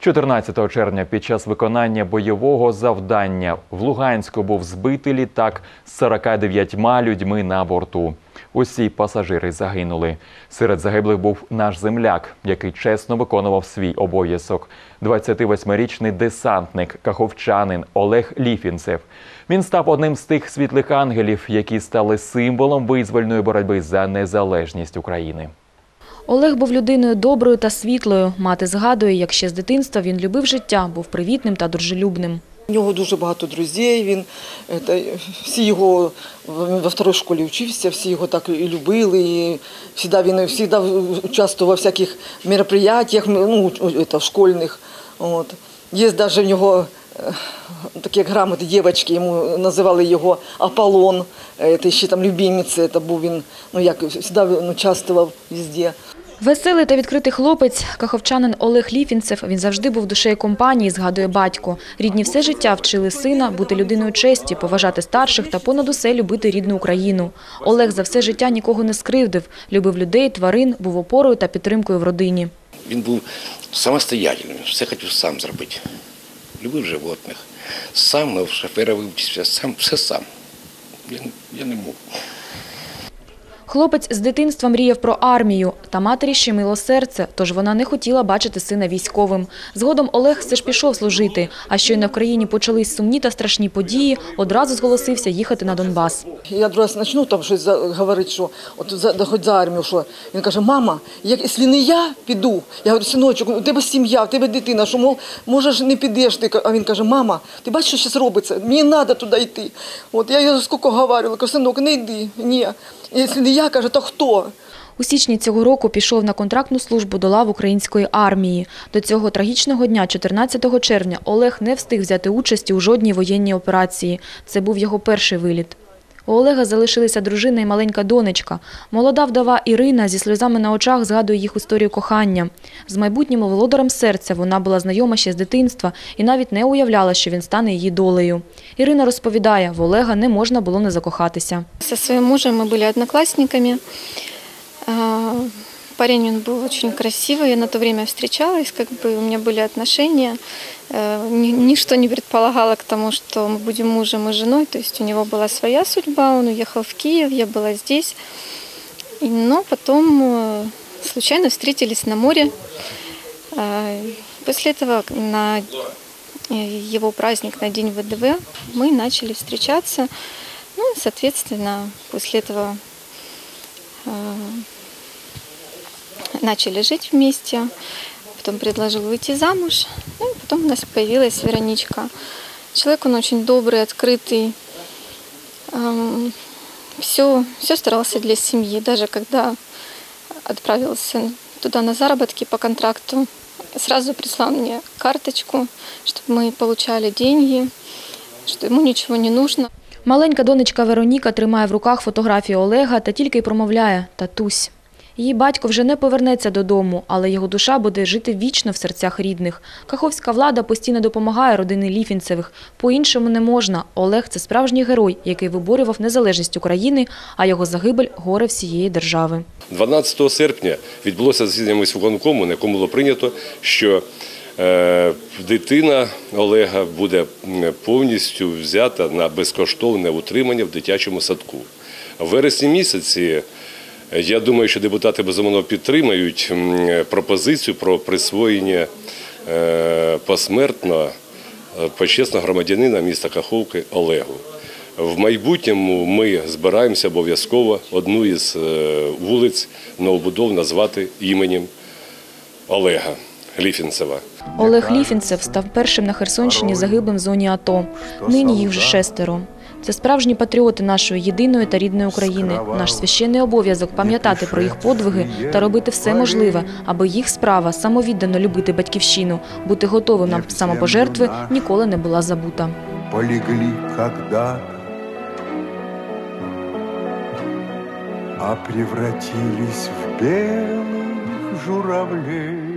14 червня під час виконання бойового завдання в Луганську був збитий літак з 49 людьми на борту. Усі пасажири загинули. Серед загиблих був наш земляк, який чесно виконував свій обов'язок. 28-річний десантник, каховчанин Олег Ліфінцев. Він став одним з тих світлих ангелів, які стали символом визвольної боротьби за незалежність України. Олег був людиною доброю та світлою. Мати згадує, як ще з дитинства він любив життя, був привітним та дружелюбним. У нього дуже багато друзів. Він это, всі його во второй школі вчився, всі його так і любили. І всегда він всегда участвував во всяких мероприятиях, ну, это, школьних. От. Є навіть в нього е, такі грамоти дівчатки, йому називали його Аполлон. Це ще там любимець, це був він, ну як завжди він участвував везде. Веселий та відкритий хлопець, каховчанин Олег Ліфінцев, він завжди був душею компанії, згадує батько. Рідні все життя вчили сина бути людиною честі, поважати старших та понад усе любити рідну Україну. Олег за все життя нікого не скривдив, любив людей, тварин, був опорою та підтримкою в родині. Він був самостоятельним, все хотів сам зробити. Любив животних. Сам на шофера вивчився, сам, все сам. Я, я не мог. Хлопець з дитинства мріяв про армію, та матері щемило серце, тож вона не хотіла бачити сина військовим. Згодом Олег все ж пішов служити, а щойно в країні почались сумні та страшні події, одразу зголосився їхати на Донбас. Я раз почну там щось говорити, що от за, хоч за армію, що він каже, мама, якщо не я піду, я говорю, синочок, у тебе сім'я, у тебе дитина, що мов, можеш не підеш ти. А він каже, мама, ти бачиш, що зараз робиться? Мені треба туди йти. От я його скільки говорила, кажу, синок, не йди, ні. Якщо не я, каже, то хто? У січні цього року пішов на контрактну службу до лав української армії. До цього трагічного дня, 14 червня, Олег не встиг взяти участі у жодній воєнній операції. Це був його перший виліт. У Олега залишилися дружина і маленька донечка. Молода вдова Ірина зі сльозами на очах згадує їх історію кохання. З майбутнім володарем серця вона була знайома ще з дитинства і навіть не уявляла, що він стане її долею. Ірина розповідає, в Олега не можна було не закохатися. Со своим мужем мы были одноклассниками. А, Парень он был очень красивый, я на то время встречалась, как бы у меня были отношения. Э, ни- Ничто не предполагало к тому, что мы будем мужем и женой, то есть у него была своя судьба, он уехал в Киев, я была здесь. Но потом э, случайно встретились на море. А, После этого на э, его праздник, на День ВДВ, мы начали встречаться. Ну, соответственно, после этого э, начали жить вместе. Потом предложил выйти замуж. Ну, потом у нас появилась Вероничка. Человек он очень добрый, открытый. Все, все старался для семьи. Даже когда отправился туда на заработки по контракту, сразу прислал мне карточку, чтобы мы получали деньги, что ему ничего не нужно. Маленька донечка Вероніка тримає в руках фотографію Олега та тільки й промовляє «татусь». Її батько вже не повернеться додому, але його душа буде жити вічно в серцях рідних. Каховська влада постійно допомагає родині Ліфінцевих. По-іншому не можна. Олег – це справжній герой, який виборював незалежність України, а його загибель – горе всієї держави. 12 серпня відбулося засідання міськвиконкому, на якому було прийнято, що е, дитина Олега буде повністю взята на безкоштовне утримання в дитячому садку. В вересні місяці я думаю, що депутати безумовно підтримають пропозицію про присвоєння е, посмертно е, почесного громадянина міста Каховки Олегу. В майбутньому ми збираємося обов'язково одну із е, вулиць новобудов назвати іменем Олега Ліфінцева. Олег Ліфінцев став першим на Херсонщині загиблим в зоні АТО. Нині їх вже шестеро. Це справжні патріоти нашої єдиної та рідної України. Наш священний обов'язок пам'ятати про їх подвиги та робити все можливе, аби їх справа самовіддано любити батьківщину, бути готовим на самопожертви ніколи не була забута. полегли когда-то, а превратились в белых журавлей.